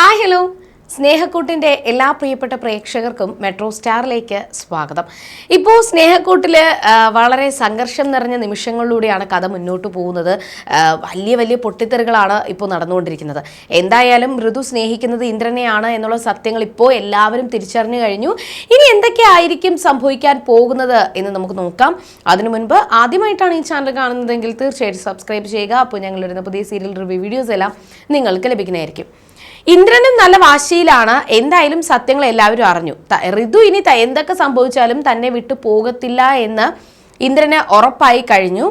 Hi hello സ്നേഹക്കൂട്ടിന്റെ എല്ലാ പ്രിയപ്പെട്ട പ്രേക്ഷകർക്കും മെട്രോ സ്റ്റാറിലേക്ക് സ്വാഗതം. ഇപ്പോൾ സ്നേഹക്കൂട്ടിൽ വളരെ സംഘർഷം നിറഞ്ഞ നിമിഷങ്ങളിലൂടെയാണ് കഥ മുന്നോട്ട് പോകുന്നത്. വലിയ വലിയ പൊട്ടിത്തെറികളാണ് ഇപ്പോൾ നടന്നുകൊണ്ടിരിക്കുന്നത്. എന്തായാലും ഋതു സ്നേഹിക്കുന്നത് ഇന്ദ്രനെയാണ് എന്നുള്ള സത്യങ്ങൾ ഇപ്പോൾ എല്ലാവരും തിരിച്ചറിഞ്ഞു കഴിഞ്ഞു. ഇനി എന്തൊക്കെയായിരിക്കും സംഭവിക്കാൻ പോകുന്നത് എന്ന് നമുക്ക് നോക്കാം. അതിനു മുൻപ് ആദ്യമായിട്ടാണ് ഈ ചാനൽ കാണുന്നതെങ്കിൽ തീർച്ചയായിട്ടും സബ്സ്ക്രൈബ് ചെയ്യുക. അപ്പോൾ ഞങ്ങൾ വരുന്ന പുതിയ സീരിയൽ റിവ്യൂ വീഡിയോസ് എല്ലാം നിങ്ങൾക്ക് ലഭിക്കുന്നതായിരിക്കും. ഇന്ദ്രനും നല്ല വാശിയിലാണ്. എന്തായാലും സത്യങ്ങൾ എല്ലാവരും അറിഞ്ഞു. ഋതു ഇനി എന്തൊക്കെ സംഭവിച്ചാലും തന്നെ വിട്ടു പോകത്തില്ല എന്ന് ഇന്ദ്രനെ ഉറപ്പായി കഴിഞ്ഞു.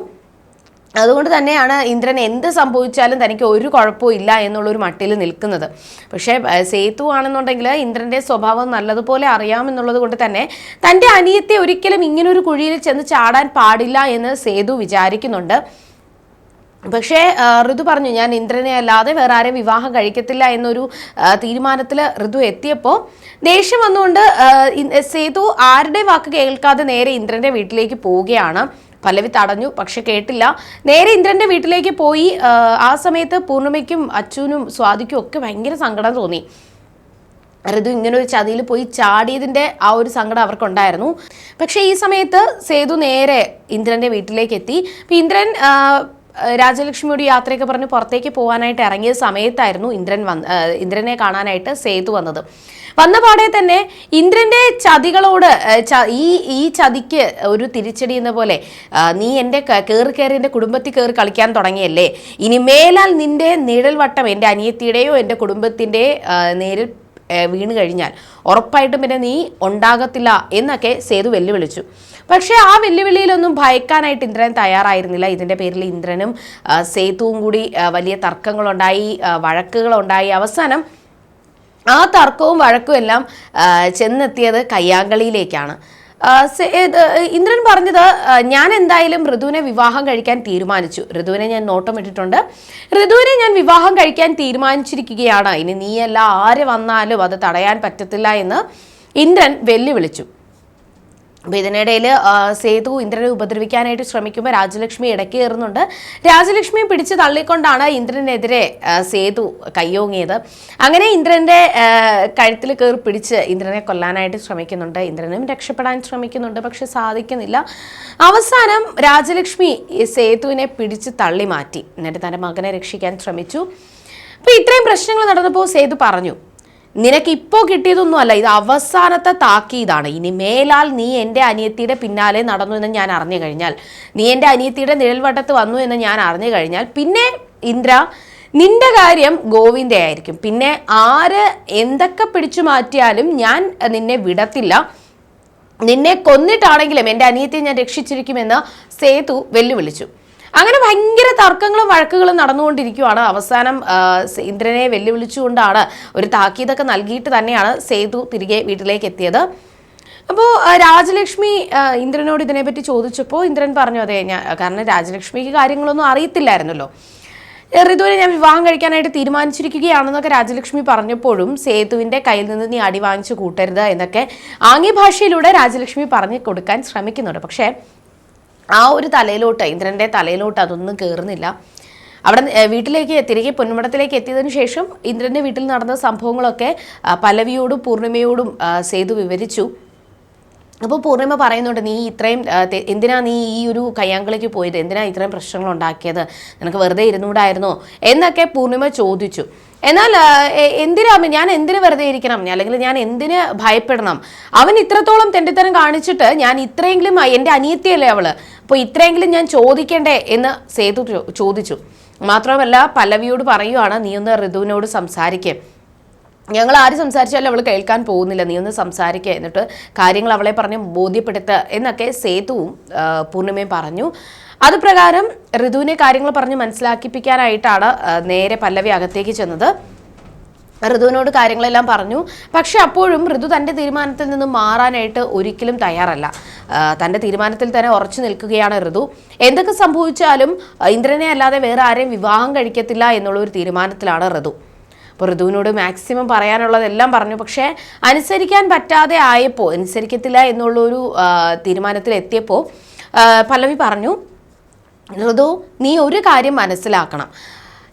അതുകൊണ്ട് തന്നെയാണ് ഇന്ദ്രൻ എന്ത് സംഭവിച്ചാലും തനിക്ക് ഒരു കുഴപ്പവും ഇല്ല എന്നുള്ളൊരു മട്ടിൽ നിൽക്കുന്നത്. പക്ഷേ സേതു ആണെന്നുണ്ടെങ്കിൽ ഇന്ദ്രന്റെ സ്വഭാവം നല്ലതുപോലെ അറിയാമെന്നുള്ളത് കൊണ്ട് തന്നെ തന്റെ അനിയത്തെ ഒരിക്കലും ഇങ്ങനൊരു കുഴിയിൽ ചെന്ന് ചാടാൻ പാടില്ല എന്ന് സേതു വിചാരിക്കുന്നുണ്ട്. പക്ഷേ ഋതു പറഞ്ഞു ഞാൻ ഇന്ദ്രനെ അല്ലാതെ വേറെ ആരെയും വിവാഹം കഴിക്കത്തില്ല എന്നൊരു തീരുമാനത്തിൽ ഋതു എത്തിയപ്പോൾ ദേഷ്യം വന്നുകൊണ്ട് സേതു ആരുടെ വാക്ക് കേൾക്കാതെ നേരെ ഇന്ദ്രന്റെ വീട്ടിലേക്ക് പോവുകയാണ്. പല്ലവി തടഞ്ഞു പക്ഷെ കേട്ടില്ല. നേരെ ഇന്ദ്രന്റെ വീട്ടിലേക്ക് പോയി ആ, സമയത്ത് പൂർണിമയ്ക്കും അച്ഛനും സ്വാതിക്കും ഒക്കെ ഭയങ്കര സങ്കടം തോന്നി. ഋതു ഇങ്ങനെ ഒരു ചതിയിൽ പോയി ചാടിയതിന്റെ ആ ഒരു സങ്കടം അവർക്കുണ്ടായിരുന്നു. പക്ഷേ ഈ സമയത്ത് സേതു നേരെ ഇന്ദ്രന്റെ വീട്ടിലേക്ക് എത്തി. ഇന്ദ്രൻ രാജലക്ഷ്മിയോട് യാത്രയൊക്കെ പറഞ്ഞ് പുറത്തേക്ക് പോകാനായിട്ട് ഇറങ്ങിയ സമയത്തായിരുന്നു ഇന്ദ്രൻ വന്ന് ഇന്ദ്രനെ കാണാനായിട്ട് സേതു വന്നത്. വന്ന പാടെ തന്നെ ഇന്ദ്രന്റെ ചതികളോട് ഈ ഈ ചതിക്ക് ഒരു തിരിച്ചടി എന്ന പോലെ നീ എന്റെ കയറി കയറി എന്റെ കുടുംബത്തിൽ കയറി കളിക്കാൻ തുടങ്ങിയല്ലേ? ഇനി മേലാൽ നിന്റെ നിഴൽ വട്ടം എന്റെ അനിയത്തിയുടെയോ എന്റെ കുടുംബത്തിന്റെ നേരിൽ വീണ് കഴിഞ്ഞാൽ. ഉറപ്പായിട്ടും പിന്നെ നീ ഉണ്ടാകത്തില്ല എന്നൊക്കെ സേതു വെല്ലുവിളിച്ചു. പക്ഷേ ആ വെല്ലുവിളിയിലൊന്നും ഭയക്കാനായിട്ട് ഇന്ദ്രൻ തയ്യാറായിരുന്നില്ല. ഇതിന്റെ പേരിൽ ഇന്ദ്രനും സേതുവും കൂടി വലിയ തർക്കങ്ങളുണ്ടായി വഴക്കുകളുണ്ടായി. അവസാനം ആ തർക്കവും വഴക്കും എല്ലാം ചെന്നെത്തിയത് കയ്യാങ്കളിയിലേക്കാണ്. ഇന്ദ്രൻ പറഞ്ഞത് ഞാൻ എന്തായാലും ഋതുവിനെ വിവാഹം കഴിക്കാൻ തീരുമാനിച്ചു. ഋതുവിനെ ഞാൻ നോട്ടം ഇട്ടിട്ടുണ്ട്. ഋതുവിനെ ഞാൻ വിവാഹം കഴിക്കാൻ തീരുമാനിച്ചിരിക്കുകയാണ്. ഇനി നീയല്ല ആര് വന്നാലും അത് തടയാൻ പറ്റത്തില്ല എന്ന് ഇന്ദ്രൻ വെല്ലുവിളിച്ചു. അപ്പോൾ ഇതിനിടയിൽ സേതു ഇന്ദ്രനെ ഉപദ്രവിക്കാനായിട്ട് ശ്രമിക്കുമ്പോൾ രാജലക്ഷ്മി ഇടയ്ക്ക് കയറുന്നുണ്ട്. രാജലക്ഷ്മിയെ പിടിച്ച് തള്ളിക്കൊണ്ടാണ് ഇന്ദ്രനെതിരെ സേതു കയ്യോങ്ങിയത്. അങ്ങനെ ഇന്ദ്രന്റെ കഴുത്തിൽ കയറി പിടിച്ച് ഇന്ദ്രനെ കൊല്ലാനായിട്ട് ശ്രമിക്കുന്നുണ്ട്. ഇന്ദ്രനും രക്ഷപ്പെടാൻ ശ്രമിക്കുന്നുണ്ട് പക്ഷെ സാധിക്കുന്നില്ല. അവസാനം രാജലക്ഷ്മി സേതുവിനെ പിടിച്ച് തള്ളി മാറ്റി എന്നിട്ട് തന്റെ മകനെ രക്ഷിക്കാൻ ശ്രമിച്ചു. അപ്പോൾ ഇത്രയും പ്രശ്നങ്ങൾ നടന്നപ്പോൾ സേതു പറഞ്ഞു നിനക്ക് ഇപ്പോൾ കിട്ടിയതൊന്നും അല്ല ഇത് അവസാനത്തെ താക്കീതാണ്. ഇനി മേലാൽ നീ എന്റെ അനിയത്തിയുടെ പിന്നാലെ നടന്നു എന്ന് ഞാൻ അറിഞ്ഞു കഴിഞ്ഞാൽ നീ എന്റെ അനിയത്തിയുടെ നിഴൽവട്ടത്ത് വന്നു എന്ന് ഞാൻ അറിഞ്ഞു കഴിഞ്ഞാൽ പിന്നെ ഇന്ദ്ര നിന്റെ കാര്യം ഗോവിന്ദയായിരിക്കും പിന്നെ ആര് എന്തൊക്കെ പിടിച്ചു മാറ്റിയാലും ഞാൻ നിന്നെ വിടത്തില്ല. നിന്നെ കൊന്നിട്ടാണെങ്കിലും എന്റെ അനിയത്തെ ഞാൻ രക്ഷിച്ചിരിക്കുമെന്ന് സേതു വെല്ലുവിളിച്ചു. അങ്ങനെ ഭയങ്കര തർക്കങ്ങളും വഴക്കുകളും നടന്നുകൊണ്ടിരിക്കുകയാണ് അവസാനം ഇന്ദ്രനെ വെല്ലുവിളിച്ചുകൊണ്ടാണ് ഒരു താക്കീതൊക്കെ നൽകിയിട്ട് തന്നെയാണ് സേതു തിരികെ വീട്ടിലേക്ക് എത്തിയത്. അപ്പോൾ രാജലക്ഷ്മി ഇന്ദ്രനോട് ഇതിനെപ്പറ്റി ചോദിച്ചപ്പോൾ ഇന്ദ്രൻ പറഞ്ഞു അതെ ഞാൻ കാരണം രാജലക്ഷ്മിക്ക് കാര്യങ്ങളൊന്നും അറിയത്തില്ലായിരുന്നല്ലോ. ഋതുവിനെ ഞാൻ വിവാഹം കഴിക്കാനായിട്ട് തീരുമാനിച്ചിരിക്കുകയാണെന്നൊക്കെ രാജലക്ഷ്മി പറഞ്ഞപ്പോഴും സേതുവിന്റെ കയ്യിൽ നിന്ന് നീ അടി വാങ്ങിച്ചു കൂട്ടരുത് എന്നൊക്കെ ആംഗ്യഭാഷയിലൂടെ രാജലക്ഷ്മി പറഞ്ഞു കൊടുക്കാൻ ശ്രമിക്കുന്നുണ്ട്. പക്ഷേ ആ ഒരു തലയിലോട്ട് ഇന്ദ്രന്റെ തലയിലോട്ട് അതൊന്നും കയറുന്നില്ല അവിടെ വീട്ടിലേക്ക് തിരികെ പൊന്മുടത്തിലേക്ക് എത്തിയതിനു ശേഷം ഇന്ദ്രന്റെ വീട്ടിൽ നടന്ന സംഭവങ്ങളൊക്കെ പല്ലവിയോടും പൂർണിമയോടും സേതു വിവരിച്ചു. അപ്പോൾ പൂർണിമ പറയുന്നുണ്ട് നീ ഇത്രയും എന്തിനാ നീ ഈ ഒരു കയ്യാങ്കളിക്ക് പോയത്? എന്തിനാ ഇത്രയും പ്രശ്നങ്ങൾ ഉണ്ടാക്കിയത്? നിനക്ക് വെറുതെ ഇരുന്നൂടായിരുന്നോ എന്നൊക്കെ പൂർണിമ ചോദിച്ചു. എന്നാൽ എന്തിനാ ഞാൻ എന്തിനു വെറുതെ ഇരിക്കണം? അല്ലെങ്കിൽ ഞാൻ എന്തിന് ഭയപ്പെടണം? അവൻ ഇത്രത്തോളം തെണ്ടിത്തരം കാണിച്ചിട്ട് ഞാൻ ഇത്രയെങ്കിലും എന്റെ അനിയത്തിയല്ലേ അവൾ? അപ്പോൾ ഇത്രയെങ്കിലും ഞാൻ ചോദിക്കണ്ടേ എന്ന് സേതു ചോദിച്ചു. മാത്രമല്ല പല്ലവിയോട് പറയുവാണ് നീ ഒന്ന് ഋതുവിനോട് സംസാരിക്കേ. ഞങ്ങൾ ആര് സംസാരിച്ചാലും അവൾ കേൾക്കാൻ പോകുന്നില്ല. നീ ഒന്ന് സംസാരിക്കുക എന്നിട്ട് കാര്യങ്ങൾ അവളെ പറഞ്ഞ് ബോധ്യപ്പെടുത്തുക എന്നൊക്കെ സേതുവും പൂർണിമയും പറഞ്ഞു. അത് പ്രകാരം ഋതുവിനെ കാര്യങ്ങൾ പറഞ്ഞ് മനസ്സിലാക്കിപ്പിക്കാനായിട്ടാണ് നേരെ പല്ലവി അകത്തേക്ക് ചെന്നത്. ഋതുവിനോട് കാര്യങ്ങളെല്ലാം പറഞ്ഞു. പക്ഷെ അപ്പോഴും ഋതു തന്റെ തീരുമാനത്തിൽ നിന്ന് മാറാനായിട്ട് ഒരിക്കലും തയ്യാറല്ല. തന്റെ തീരുമാനത്തിൽ തന്നെ ഉറച്ചു നിൽക്കുകയാണ് ഋതു. എന്തൊക്കെ സംഭവിച്ചാലും ഇന്ദ്രനെ അല്ലാതെ വേറെ ആരെയും വിവാഹം കഴിക്കത്തില്ല എന്നുള്ള ഒരു തീരുമാനത്തിലാണ് ഋതു. അപ്പോൾ ഋതുവിനോട് മാക്സിമം പറയാനുള്ളതെല്ലാം പറഞ്ഞു. പക്ഷേ അനുസരിക്കാൻ പറ്റാതെ ആയപ്പോൾ അനുസരിക്കത്തില്ല എന്നുള്ളൊരു തീരുമാനത്തിൽ എത്തിയപ്പോൾ പല്ലവി പറഞ്ഞു ഋതു നീ ഒരു കാര്യം മനസ്സിലാക്കണം.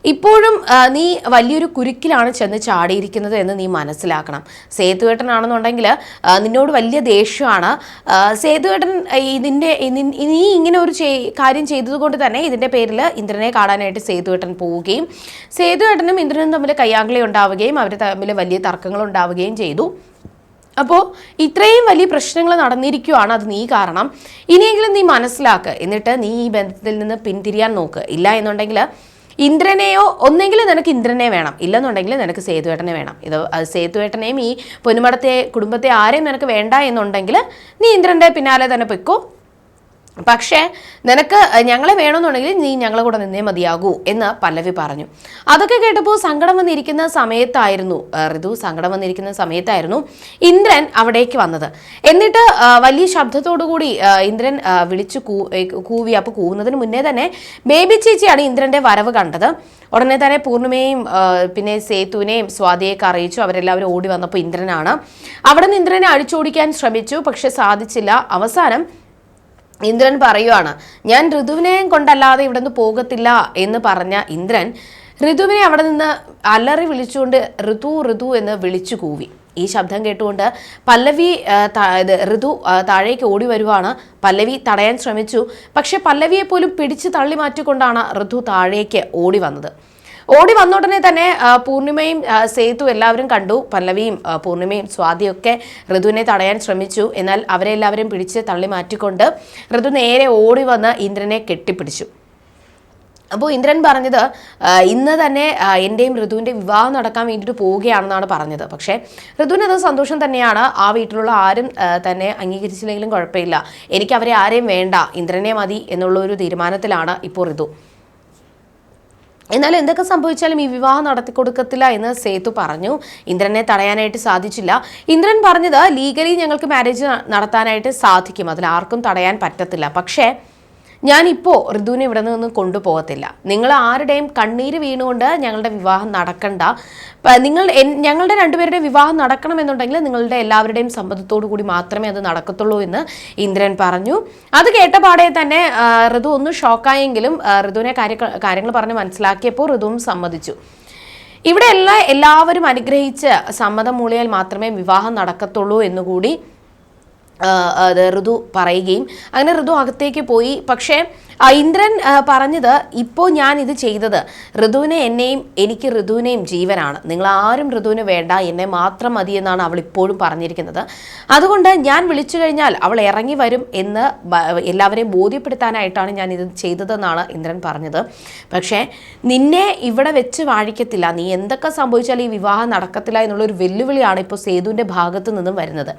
ഇപ്പോഴും നീ വലിയൊരു കുരുക്കിലാണ് ചെന്ന് ചാടിയിരിക്കുന്നത് എന്ന് നീ മനസ്സിലാക്കണം. സേതുവേട്ടനാണെന്നുണ്ടെങ്കിൽ നിന്നോട് വലിയ ദേഷ്യമാണ്. സേതുവേട്ടൻ ഇതിന്റെ നീ ഇങ്ങനെ ഒരു കാര്യം ചെയ്തതുകൊണ്ട് തന്നെ ഇതിന്റെ പേരിൽ ഇന്ദ്രനെ കാണാനായിട്ട് സേതുവേട്ടൻ പോവുകയും സേതുവേട്ടനും ഇന്ദ്രനും തമ്മിൽ കയ്യാങ്കളി ഉണ്ടാവുകയും അവർ തമ്മിൽ വലിയ തർക്കങ്ങൾ ഉണ്ടാവുകയും ചെയ്തു. അപ്പോൾ ഇത്രയും വലിയ പ്രശ്നങ്ങൾ നടന്നിരിക്കുവാണ് അത് നീ കാരണം. ഇനിയെങ്കിലും നീ മനസ്സിലാക്ക്. എന്നിട്ട് നീ ഈ ബന്ധത്തിൽ നിന്ന് പിന്തിരിയാൻ നോക്ക്. ഇല്ല എന്നുണ്ടെങ്കിൽ ഇന്ദ്രനെയോ ഒന്നെങ്കിൽ നിനക്ക് ഇന്ദ്രനെ വേണം. ഇല്ലെന്നുണ്ടെങ്കിൽ നിനക്ക് സേതുവേട്ടനെ വേണം. ഇത് സേതുവേട്ടനെയും ഈ പൊന്നുമടത്തെ കുടുംബത്തെ ആരെയും നിനക്ക് വേണ്ട എന്നുണ്ടെങ്കിൽ നീ ഇന്ദ്രന്റെ പിന്നാലെ തന്നെ പൊയ്ക്കോ. പക്ഷേ നിനക്ക് ഞങ്ങളെ വേണമെന്നുണ്ടെങ്കിൽ നീ ഞങ്ങളെ കൂടെ നിന്നേ മതിയാകൂ എന്ന് പല്ലവി പറഞ്ഞു. അതൊക്കെ കേട്ടപ്പോൾ സങ്കടം വന്നിരിക്കുന്ന സമയത്തായിരുന്നു ഋതു സങ്കടം വന്നിരിക്കുന്ന സമയത്തായിരുന്നു ഇന്ദ്രൻ അവിടേക്ക് വന്നത്. എന്നിട്ട് വലിയ ശബ്ദത്തോടുകൂടി ഇന്ദ്രൻ വിളിച്ചു കൂവി അപ്പോൾ കൂവുന്നതിന് മുന്നേ തന്നെ ബേബി ചേച്ചിയാണ് ഇന്ദ്രന്റെ വരവ് കണ്ടത്. ഉടനെ തന്നെ പൂർണിമയും പിന്നെ സേതുവിനെയും സ്വാതിയൊക്കെ അറിയിച്ചു. അവരെല്ലാവരും ഓടി വന്നപ്പോൾ ഇന്ദ്രനാണ്. അവിടെ നിന്ന് ഇന്ദ്രനെ അഴിച്ചോടിക്കാൻ ശ്രമിച്ചു പക്ഷെ സാധിച്ചില്ല. അവസാനം ഇന്ദ്രൻ പറയുവാണ് ഞാൻ ഋതുവിനെയും കൊണ്ടല്ലാതെ ഇവിടെ നിന്ന് പോകത്തില്ല എന്ന് പറഞ്ഞ ഇന്ദ്രൻ ഋതുവിനെ അവിടെ നിന്ന് അലറി വിളിച്ചുകൊണ്ട് ഋതു ഋതു എന്ന് വിളിച്ചു കൂവി. ഈ ശബ്ദം കേട്ടുകൊണ്ട് പല്ലവി ഇത് ഋതു താഴേക്ക് ഓടി വരുവാണ്. പല്ലവി തടയാൻ ശ്രമിച്ചു. പക്ഷേ പല്ലവിയെ പോലും പിടിച്ച് തള്ളി മാറ്റിക്കൊണ്ടാണ് ഋതു താഴേക്ക് ഓടി വന്നത്. ഓടി വന്ന ഉടനെ തന്നെ പൂർണിമയും സേതു എല്ലാവരും കണ്ടു. പല്ലവിയും പൂർണിമയും സ്വാതിയൊക്കെ ഋതുവിനെ തടയാൻ ശ്രമിച്ചു. എന്നാൽ അവരെ എല്ലാവരും പിടിച്ച് തള്ളി മാറ്റിക്കൊണ്ട് ഋതു നേരെ ഓടി വന്ന് ഇന്ദ്രനെ കെട്ടിപ്പിടിച്ചു. അപ്പോൾ ഇന്ദ്രൻ പറഞ്ഞത് ഇന്ന് തന്നെ എന്റെയും ഋതുവിന്റെ വിവാഹം നടക്കാൻ വേണ്ടിയിട്ട് പോവുകയാണെന്നാണ് പറഞ്ഞത്. പക്ഷേ ഋതുവിന് അത് സന്തോഷം തന്നെയാണ്. ആ വീട്ടിലുള്ള ആരും തന്നെ അംഗീകരിച്ചില്ലെങ്കിലും കുഴപ്പമില്ല. എനിക്ക് അവരെ ആരെയും വേണ്ട. ഇന്ദ്രനെ മതി എന്നുള്ള ഒരു തീരുമാനത്തിലാണ് ഇപ്പോൾ ഋതു. എന്നാൽ എന്തൊക്കെ സംഭവിച്ചാലും ഈ വിവാഹം നടത്തി കൊടുക്കത്തില്ല എന്ന് സേതു പറഞ്ഞു. ഇന്ദ്രനെ തടയാനായിട്ട് സാധിച്ചില്ല. ഇന്ദ്രൻ പറഞ്ഞത് ലീഗലി ഞങ്ങൾക്ക് മാരേജ് നടത്താനായിട്ട് സാധിക്കും. അതിൽ ആർക്കും തടയാൻ പറ്റത്തില്ല. പക്ഷേ ഞാനിപ്പോൾ ഋതുവിനെ ഇവിടെ നിന്ന് കൊണ്ടുപോകത്തില്ല. നിങ്ങൾ ആരുടെയും കണ്ണീര് വീണുകൊണ്ട് ഞങ്ങളുടെ വിവാഹം നടക്കണ്ട. നിങ്ങൾ ഞങ്ങളുടെ രണ്ടുപേരുടെയും വിവാഹം നടക്കണമെന്നുണ്ടെങ്കിൽ നിങ്ങളുടെ എല്ലാവരുടെയും സമ്മതത്തോടു കൂടി മാത്രമേ അത് നടക്കത്തുള്ളൂ എന്ന് ഇന്ദ്രൻ പറഞ്ഞു. അത് കേട്ട പാടെ തന്നെ ഋതു ഒന്ന് ഷോക്കായെങ്കിലും ഋതുവിനെ കാര്യ കാര്യങ്ങൾ പറഞ്ഞ് മനസ്സിലാക്കിയപ്പോൾ ഋതുവും സമ്മതിച്ചു. ഇവിടെ എല്ലാ എല്ലാവരും അനുഗ്രഹിച്ച് സമ്മതം മൂളിയാൽ മാത്രമേ വിവാഹം നടക്കത്തുള്ളൂ എന്നുകൂടി അത് ഋതു പറയുകയും അങ്ങനെ ഋതു അകത്തേക്ക് പോയി. പക്ഷേ ഇന്ദ്രൻ പറഞ്ഞത് ഇപ്പോൾ ഞാൻ ഇത് ചെയ്തത്. ഋതുവിനെ എന്നെയും എനിക്ക് ഋതുവിനെയും ജീവനാണ്. നിങ്ങൾ ആരും ഋതുവിന് വേണ്ട. എന്നെ മാത്രം മതി എന്നാണ് അവൾ ഇപ്പോഴും പറഞ്ഞിരിക്കുന്നത്. അതുകൊണ്ട് ഞാൻ വിളിച്ചു കഴിഞ്ഞാൽ അവൾ ഇറങ്ങി വരും എന്ന് എല്ലാവരെയും ബോധ്യപ്പെടുത്താനായിട്ടാണ് ഞാൻ ഇത് ചെയ്തതെന്നാണ് ഇന്ദ്രൻ പറഞ്ഞത്. പക്ഷേ നിന്നെ ഇവിടെ വെച്ച് വാഴിക്കത്തില്ല. നീ എന്തൊക്കെ സംഭവിച്ചാൽ ഈ വിവാഹം നടക്കത്തില്ല എന്നുള്ളൊരു വെല്ലുവിളിയാണ് ഇപ്പോൾ സേതുവിന്റെ ഭാഗത്തു നിന്നും വരുന്നത്.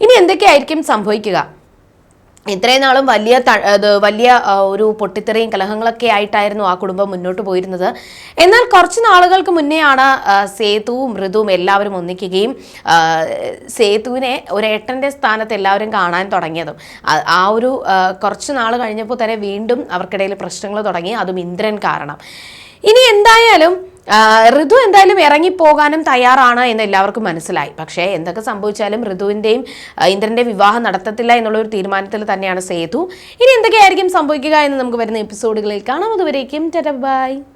ഇനി എന്തൊക്കെയായിരിക്കും സംഭവിക്കുക? ഇത്രയും നാളും വലിയ വലിയ ഒരു പൊട്ടിത്തെറിയും കലഹങ്ങളൊക്കെ ആയിട്ടായിരുന്നു ആ കുടുംബം മുന്നോട്ട് പോയിരുന്നത്. എന്നാൽ കുറച്ച് നാളുകൾക്ക് മുന്നെയാണ് സേതുവും മൃദുവും എല്ലാവരും ഒന്നിക്കുകയും സേതുവിനെ ഒരു ഏട്ടന്റെ സ്ഥാനത്ത് എല്ലാവരും കാണാൻ തുടങ്ങിയതും. ആ- ഒരു കുറച്ച് നാൾ കഴിഞ്ഞപ്പോൾ തന്നെ വീണ്ടും അവർക്കിടയിൽ പ്രശ്നങ്ങൾ തുടങ്ങി. അതും ഇന്ദ്രൻ കാരണം. ഇനി എന്തായാലും ഋതു എന്തായാലും ഇറങ്ങിപ്പോകാനും തയ്യാറാണ് എന്ന് എല്ലാവർക്കും മനസ്സിലായി. പക്ഷേ എന്തൊക്കെ സംഭവിച്ചാലും ഋതുവിന്റെയും ഇന്ദ്രന്റെ വിവാഹം നടത്തത്തില്ല എന്നുള്ള ഒരു തീരുമാനത്തിൽ തന്നെയാണ് സേതു. ഇനി എന്തൊക്കെയായിരിക്കും സംഭവിക്കുക എന്ന് നമുക്ക് വരുന്ന എപ്പിസോഡുകളിൽ കാണാം. അതുവരേക്കും ബൈ.